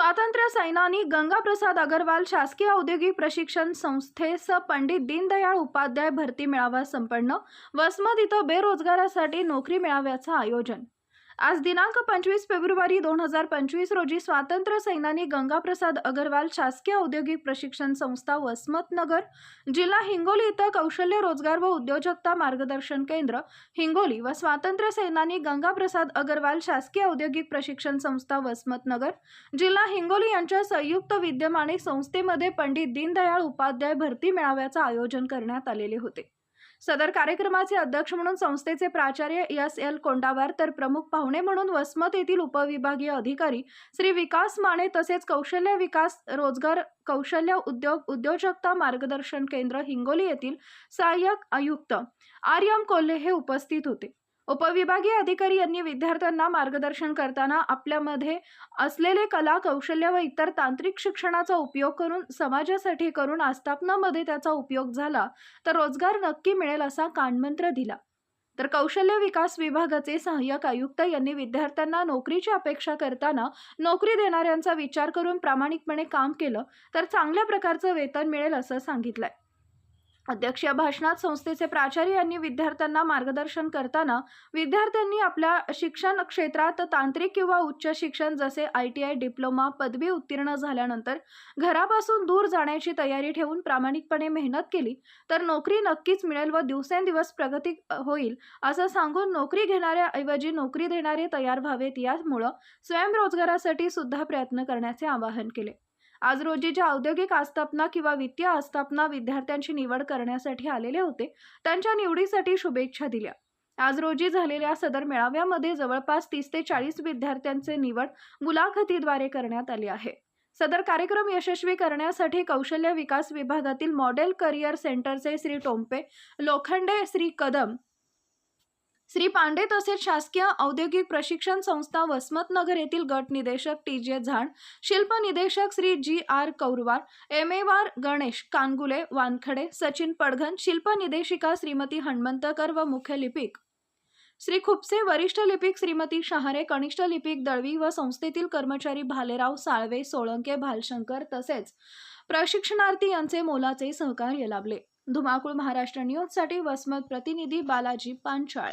स्वातंत्र्य सैनानी गंगाप्रसाद अगरवाल शासकीय औद्योगिक प्रशिक्षण संस्थेस पंडित दीनदयाळ उपाध्याय भरती मेळावा संपन्न. वसमत इथं बेरोजगारासाठी नोकरी मेळाव्याचं आयोजन. आज दिनांक पंचवीस फेब्रुवारी दोन हजार पंचवीस रोजी स्वातंत्र्य सैनानी गंगाप्रसाद अगरवाल शासकीय औद्योगिक प्रशिक्षण संस्था वसमतनगर जिल्हा हिंगोली इथं कौशल्य रोजगार व उद्योजकता मार्गदर्शन केंद्र हिंगोली व स्वातंत्र्य सैनानी गंगाप्रसाद अगरवाल शासकीय औद्योगिक प्रशिक्षण संस्था वसमतनगर जिल्हा हिंगोली यांच्या संयुक्त विद्यमाने संस्थेमध्ये पंडित दीनदयाळ उपाध्याय भरती मेळाव्याचं आयोजन करण्यात आलेले होते. सदर कार्यक्रमाचे अध्यक्ष म्हणून संस्थेचे प्राचार्य एस एल कोंडावार तर प्रमुख पाहुणे म्हणून वसमत येथील उपविभागीय अधिकारी श्री विकास माने तसेच कौशल्य विकास रोजगार कौशल्य उद्योग उद्योजकता मार्गदर्शन केंद्र हिंगोली येथील सहाय्यक आयुक्त आर्यम कोल्हे हे उपस्थित होते. उपविभागीय अधिकारी यांनी विद्यार्थ्यांना मार्गदर्शन करताना आपल्यामध्ये असलेले कला कौशल्य व इतर तांत्रिक शिक्षणाचा उपयोग करून समाजासाठी करून आस्थापनामध्ये त्याचा उपयोग झाला तर रोजगार नक्की मिळेल असा कानमंत्र दिला. तर कौशल्य विकास विभागाचे सहाय्यक आयुक्त यांनी विद्यार्थ्यांना नोकरीची अपेक्षा करताना नोकरी देणाऱ्यांचा विचार करून प्रामाणिकपणे काम केलं तर चांगल्या प्रकारचं वेतन मिळेल असं सांगितलंय. अध्यक्षीय भाषणात संस्थेचे प्राचार्य यांनी विद्यार्थ्यांना मार्गदर्शन करताना विद्यार्थ्यांनी आपल्या शिक्षण क्षेत्रात तांत्रिक किंवा उच्च शिक्षण जसे आय टी आय डिप्लोमा पदवी उत्तीर्ण झाल्यानंतर घरापासून दूर जाण्याची तयारी ठेवून प्रामाणिकपणे मेहनत केली तर नोकरी नक्कीच मिळेल व दिवसेंदिवस प्रगती होईल असं सांगून नोकरी घेणाऱ्याऐवजी नोकरी देणारे तयार व्हावेत यामुळं स्वयंरोजगारासाठी सुद्धा प्रयत्न करण्याचे आवाहन केले. आज रोजी ज्या औद्योगिक आस्थापना किंवा वित्तीय आस्थापना विद्यार्थ्यांची निवड करण्यासाठी आलेले होते त्यांच्या निवडीसाठी शुभेच्छा दिल्या. आज रोजी झालेल्या सदर मेळाव्यामध्ये जवळपास तीस ते चाळीस विद्यार्थ्यांचे निवड मुलाखतीद्वारे करण्यात आली आहे. सदर कार्यक्रम यशस्वी करण्यासाठी कौशल्य विकास विभागातील मॉडेल करिअर सेंटरचे श्री टोंपे लोखंडे श्री कदम श्री पांडे तसेच शासकीय औद्योगिक प्रशिक्षण संस्था वसमतनगर येथील गट निदेशक टी जे झाड शिल्प निदेशक Shri G R Kaurwar M A वार गणेश कानगुले वानखडे सचिन पडघन शिल्प निदेशिका श्रीमती हणमंतकर व मुख्य लिपिक. श्री खुपसे वरिष्ठ लिपिक श्रीमती शहारे कनिष्ठ लिपिक दळवी व संस्थेतील कर्मचारी भालेराव साळवे सोळंके भालशंकर तसेच प्रशिक्षणार्थी यांचे मोलाचे सहकार्य लाभले. धुमाकूळ महाराष्ट्र न्यूजसाठी वसमत प्रतिनिधी बालाजी पांचाळ.